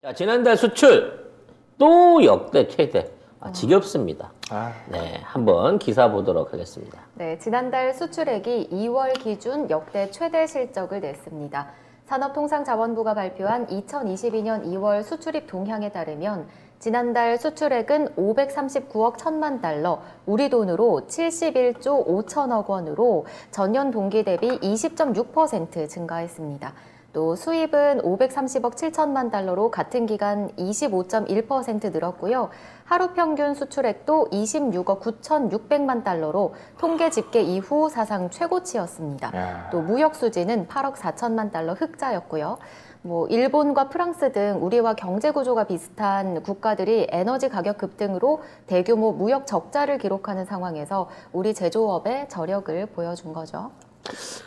자, 지난달 수출 또 역대 최대. 아, 지겹습니다. 아, 네, 한번 기사 보도록 하겠습니다. 네, 지난달 수출액이 2월 기준 역대 최대 실적을 냈습니다. 산업통상자원부가 발표한 2022년 2월 수출입 동향에 따르면 지난달 수출액은 539억 1천만 달러, 우리 돈으로 71조 5천억 원으로 전년 동기 대비 20.6% 증가했습니다. 또 수입은 530억 7천만 달러로 같은 기간 25.1% 늘었고요. 하루 평균 수출액도 26억 9,600만 달러로 통계 집계 이후 사상 최고치였습니다. 야. 또 무역 수지는 8억 4천만 달러 흑자였고요. 뭐 일본과 프랑스 등 우리와 경제 구조가 비슷한 국가들이 에너지 가격 급등으로 대규모 무역 적자를 기록하는 상황에서 우리 제조업의 저력을 보여준 거죠.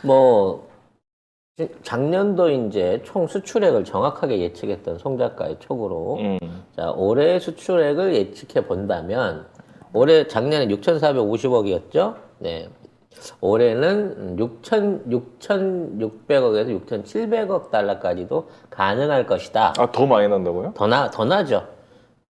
뭐 작년도 이제 총 수출액을 정확하게 예측했던 송 작가의 촉으로 음. 자 올해 수출액을 예측해 본다면 올해 작년에 6,450억이었죠. 네. 올해는 6,000 6,600억에서 6,700억 달러까지도 가능할 것이다. 아, 더 많이 난다고요? 더 나, 더 나죠.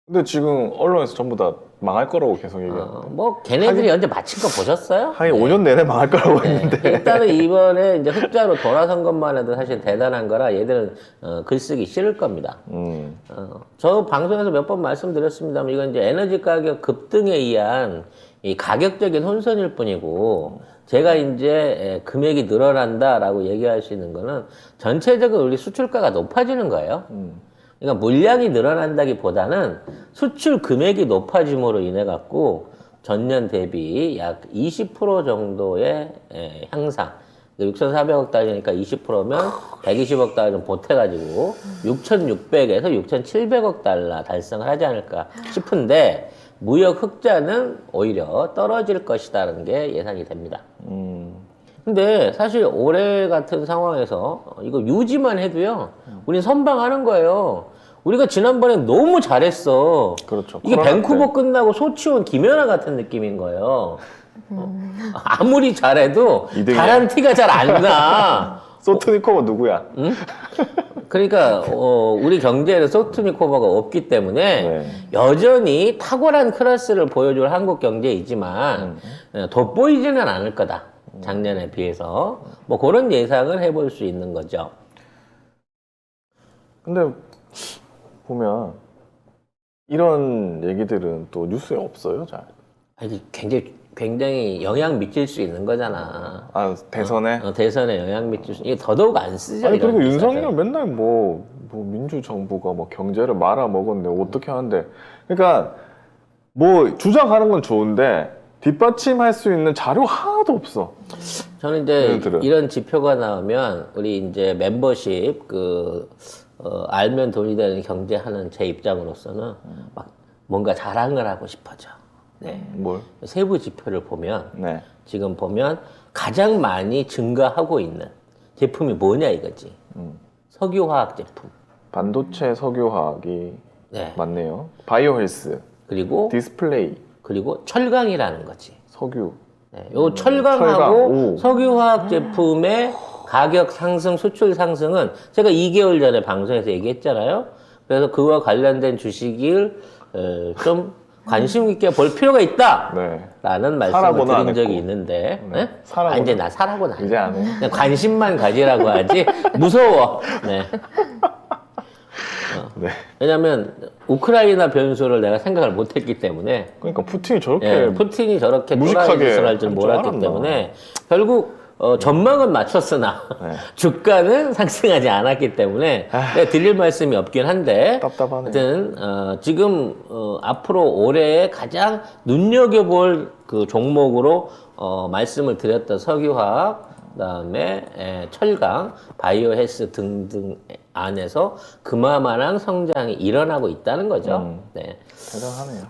근데 지금 언론에서 전부 다 망할 거라고 계속 얘기해요. 어, 뭐 걔네들이 언제 마친 거 보셨어요? 하긴 5년 내내 망할 거라고 네. 했는데. 일단은 이번에 이제 흑자로 돌아선 것만 해도 사실 대단한 거라 얘들은 어, 글쓰기 싫을 겁니다. 음. 어, 저 방송에서 몇 번 말씀드렸습니다만 이건 이제 에너지 가격 급등에 의한 이 가격적인 혼선일 뿐이고 제가 이제 에, 금액이 늘어난다라고 얘기할 수 있는 거는 전체적으로 우리 수출가가 높아지는 거예요. 음. 그러니까 물량이 늘어난다기보다는 수출 금액이 높아짐으로 인해 갖고 전년 대비 약 20% 정도의 에, 향상. 6,400억 달러니까 20%면 120억 달러 좀 보태가지고 6,600에서 6,700억 달러 달성을 하지 않을까 싶은데 무역 흑자는 오히려 떨어질 것이다라는 게 예상이 됩니다. 음. 근데 사실 올해 같은 상황에서 이거 유지만 해도요, 우린 선방하는 거예요. 우리가 지난번에 너무 잘했어. 그렇죠. 이게 코로나 밴쿠버 때. 끝나고 소치 온 김연아 같은 느낌인 거예요. 어, 아무리 잘해도. 잘한 티가 잘 안 나. 소트니코가 누구야? 그러니까 어, 우리 경제에는 소프트니코버가 없기 때문에 네. 여전히 탁월한 클래스를 보여줄 한국 경제이지만 음. 어, 돋보이지는 않을 거다. 작년에 비해서 뭐 그런 예상을 해볼 수 있는 거죠. 근데 보면 이런 얘기들은 또 뉴스에 없어요, 잘. 아니, 굉장히 굉장히 영향 미칠 수 있는 거잖아. 아, 대선에? 어, 대선에 영향 미칠 수. 이게 더더욱 안 쓰죠. 아니 그리고 기사들. 윤석열 맨날 뭐, 뭐 민주 정부가 뭐 경제를 말아 먹었네 어떻게 하는데 그러니까 뭐 주장하는 건 좋은데 뒷받침할 수 있는 자료 하나도 없어 저는 이제 얘네들은. 이런 지표가 나오면 우리 이제 멤버십 그 어, 알면 돈이 되는 경제하는 제 입장으로서는 막 뭔가 자랑을 하고 싶어져. 네. 뭘? 세부 지표를 보면 네 지금 보면 가장 많이 증가하고 있는 제품이 뭐냐 이거지. 음. 석유화학 제품. 반도체 석유화학이 네. 맞네요 바이오헬스 그리고 디스플레이 그리고 철강이라는 거지. 석유 네, 요 철강하고 철강, 오. 석유화학 제품의 가격 상승, 수출 상승은 제가 2개월 전에 방송에서 얘기했잖아요. 그래서 그와 관련된 주식을 어, 좀 관심 있게 볼 필요가 있다. 네 라는 말씀을 드린 적이. 있는데, 네, 네? 아, 이제 나 사라고는 안 해. 이제 안 해. 관심만 가지라고 하지, 무서워. 네. 네 왜냐면, 우크라이나 변수를 내가 생각을 못 했기 때문에, 그러니까 푸틴이 저렇게 예, 푸틴이 저렇게 무식하게 할 줄 몰랐기. 때문에 결국 어, 전망은 맞췄으나 네. 주가는 상승하지 않았기 때문에 내가 드릴 말씀이 없긴 한데 답답하네 하여튼 어, 지금 어, 앞으로 올해에 가장 눈여겨볼 그 종목으로 어, 말씀을 드렸던 석유화학 그다음에 에, 철강, 바이오 헬스 등등 안에서 그마마랑 성장이 일어나고 있다는 거죠. 음. 네. 대단하네요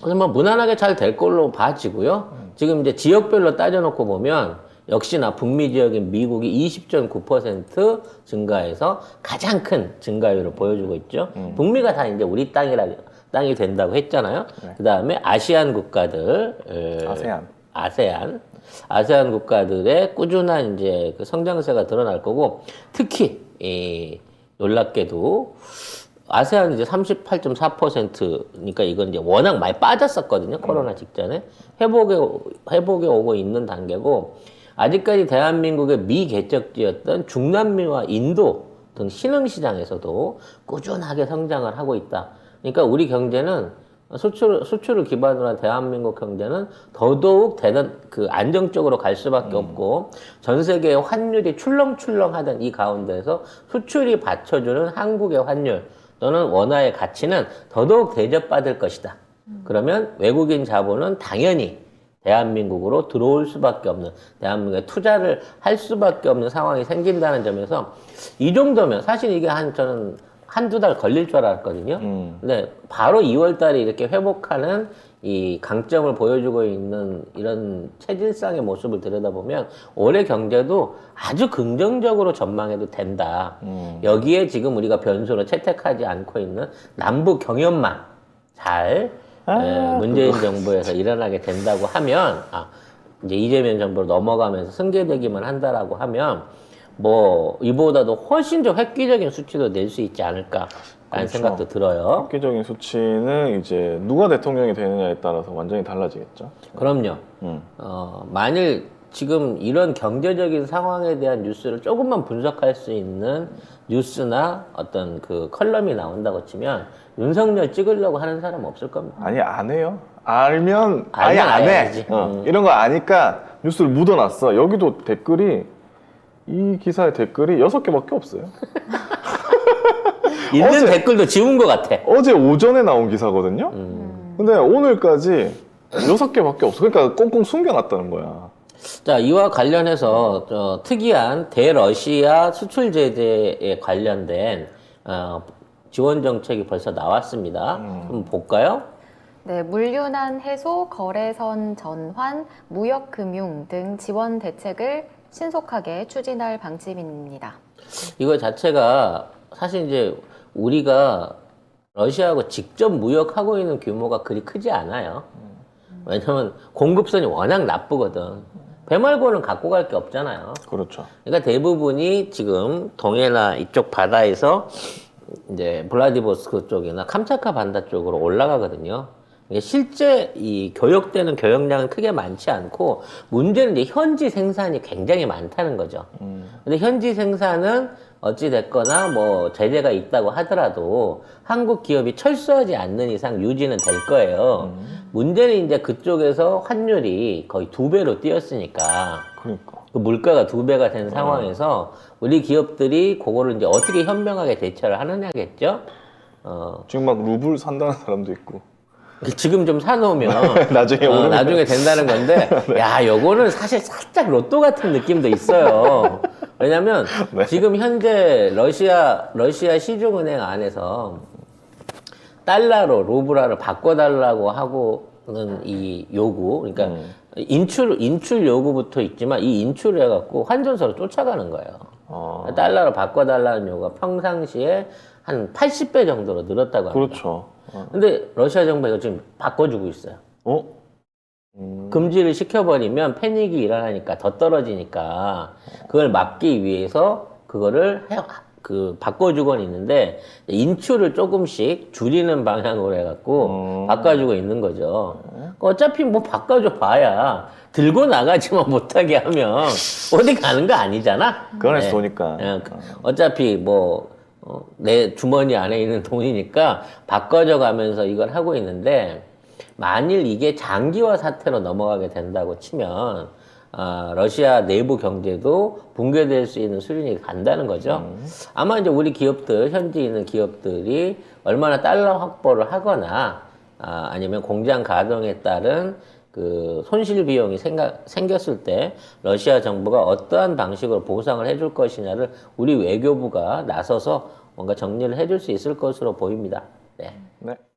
그래서 뭐 무난하게 잘 될 걸로 봐지고요. 지금 이제 지역별로 따져놓고 보면 역시나 북미 지역인 미국이 20.9% 증가해서 가장 큰 증가율을 보여주고 있죠. 북미가 다 이제 우리 땅이라 땅이 된다고 했잖아요. 네. 그 다음에 아시안 국가들, 에, 아세안 아세안, 아세안 국가들의 꾸준한 이제 그 성장세가 드러날 거고 특히 이 놀랍게도 아세안 이제 38.4%니까 이건 이제 워낙 많이 빠졌었거든요. 코로나 직전에. 회복에, 회복에 오고 있는 단계고, 아직까지 대한민국의 미개척지였던 중남미와 인도 등 신흥시장에서도 꾸준하게 성장을 하고 있다. 그러니까 우리 경제는 수출, 수출을 기반으로 한 대한민국 경제는 더더욱 대단, 그 안정적으로 갈 수밖에 없고 전 세계의 환율이 출렁출렁 하던 이 가운데서 수출이 받쳐주는 한국의 환율 또는 원화의 가치는 더더욱 대접받을 것이다. 그러면 외국인 자본은 당연히 대한민국으로 들어올 수밖에 없는 대한민국에 투자를 할 수밖에 없는 상황이 생긴다는 점에서 이 정도면 사실 이게 한 저는 한두 달 걸릴 줄 알았거든요. 음. 근데 바로 2월 달에 이렇게 회복하는 이 강점을 보여주고 있는 이런 체질상의 모습을 들여다보면 올해 경제도 아주 긍정적으로 전망해도 된다. 음. 여기에 지금 우리가 변수로 채택하지 않고 있는 남북 경연만 잘 아, 에, 문재인 정부에서 일어나게 된다고 하면 아, 이제 이재명 정부로 넘어가면서 승계되기만 한다라고 하면 뭐 이보다도 훨씬 더 획기적인 수치도 낼 수 있지 않을까라는 그렇죠. 생각도 들어요. 획기적인 수치는 이제 누가 대통령이 되느냐에 따라서 완전히 달라지겠죠. 그럼요. 음. 어, 만일 지금 이런 경제적인 상황에 대한 뉴스를 조금만 분석할 수 있는 뉴스나 어떤 그 컬럼이 나온다고 치면 윤석열 찍으려고 하는 사람 없을 겁니다. 아니 안 해요. 알면 아예 알면 안 해. 알아야지. 어, 음. 이런 거 아니까 뉴스를 묻어놨어. 여기도 댓글이 이 기사의 댓글이 여섯 개밖에 없어요. 있는 어제- 댓글도 지운 것 같아. 어제 오전에 나온 기사거든요. 음. 근데 오늘까지 여섯 개밖에 없어. 그러니까 꽁꽁 숨겨놨다는 거야. 자, 이와 관련해서 저 특이한 대러시아 수출 제재에 관련된 어, 지원 정책이 벌써 나왔습니다. 한번 볼까요? 네, 물류난 해소, 거래선 전환, 무역 금융 등 지원 대책을 신속하게 추진할 방침입니다. 이거 자체가 사실 이제 우리가 러시아하고 직접 무역하고 있는 규모가 그리 크지 않아요. 왜냐면 공급선이 워낙 나쁘거든. 배 말고는 갖고 갈 게 없잖아요. 그렇죠. 그러니까 대부분이 지금 동해나 이쪽 바다에서 이제 블라디보스크 쪽이나 캄차카 반다 쪽으로 올라가거든요. 실제 이 교역되는 교역량은 크게 많지 않고 문제는 이제 현지 생산이 굉장히 많다는 거죠. 음. 근데 현지 생산은 어찌 됐거나 뭐 제재가 있다고 하더라도 한국 기업이 철수하지 않는 이상 유지는 될 거예요. 문제는 이제 그쪽에서 환율이 거의 두 배로 뛰었으니까 그러니까. 그 물가가 두 배가 된 상황에서 우리 기업들이 그거를 이제 어떻게 현명하게 대처를 하느냐겠죠. 어, 지금 막 루블 산다는 사람도 있고. 지금 좀 사놓으면 나중에 어, 나중에 된다는 건데 야 요거는 사실 살짝 로또 같은 느낌도 있어요. 왜냐면 네. 지금 현재 러시아 러시아 시중은행 안에서 달러로 루브라를 바꿔달라고 하고는 이 요구 그러니까 음. 인출 인출 요구부터 있지만 이 인출을 해갖고 환전소로 쫓아가는 거예요. 어, 달러로 바꿔달라는 요구가 평상시에 한 80배 정도로 늘었다고 합니다. 그렇죠. 어? 근데 러시아 정부가 지금 바꿔주고 있어요. 어? 음. 금지를 시켜버리면 패닉이 일어나니까 더 떨어지니까 그걸 막기 위해서 그거를 해, 그 바꿔주곤 있는데 인출을 조금씩 줄이는 방향으로 해갖고 음. 바꿔주고 있는 거죠. 어차피 뭐 바꿔줘 봐야 들고 나가지만 못하게 하면 어디 가는 거 아니잖아. 그거는 네. 쏘니까. 예, 그- 어차피 뭐, 어, 내 주머니 안에 있는 돈이니까 바꿔줘 가면서 이걸 하고 있는데, 만일 이게 장기화 사태로 넘어가게 된다고 치면, 아, 러시아 내부 경제도 붕괴될 수 있는 수준이 간다는 거죠. 아마 이제 우리 기업들, 현지에 있는 기업들이 얼마나 달러 확보를 하거나, 아, 아니면 공장 가동에 따른 그 손실 비용이 생각, 생겼을 때 러시아 정부가 어떠한 방식으로 보상을 해줄 것이냐를 우리 외교부가 나서서 뭔가 정리를 해줄 수 있을 것으로 보입니다. 네. 네.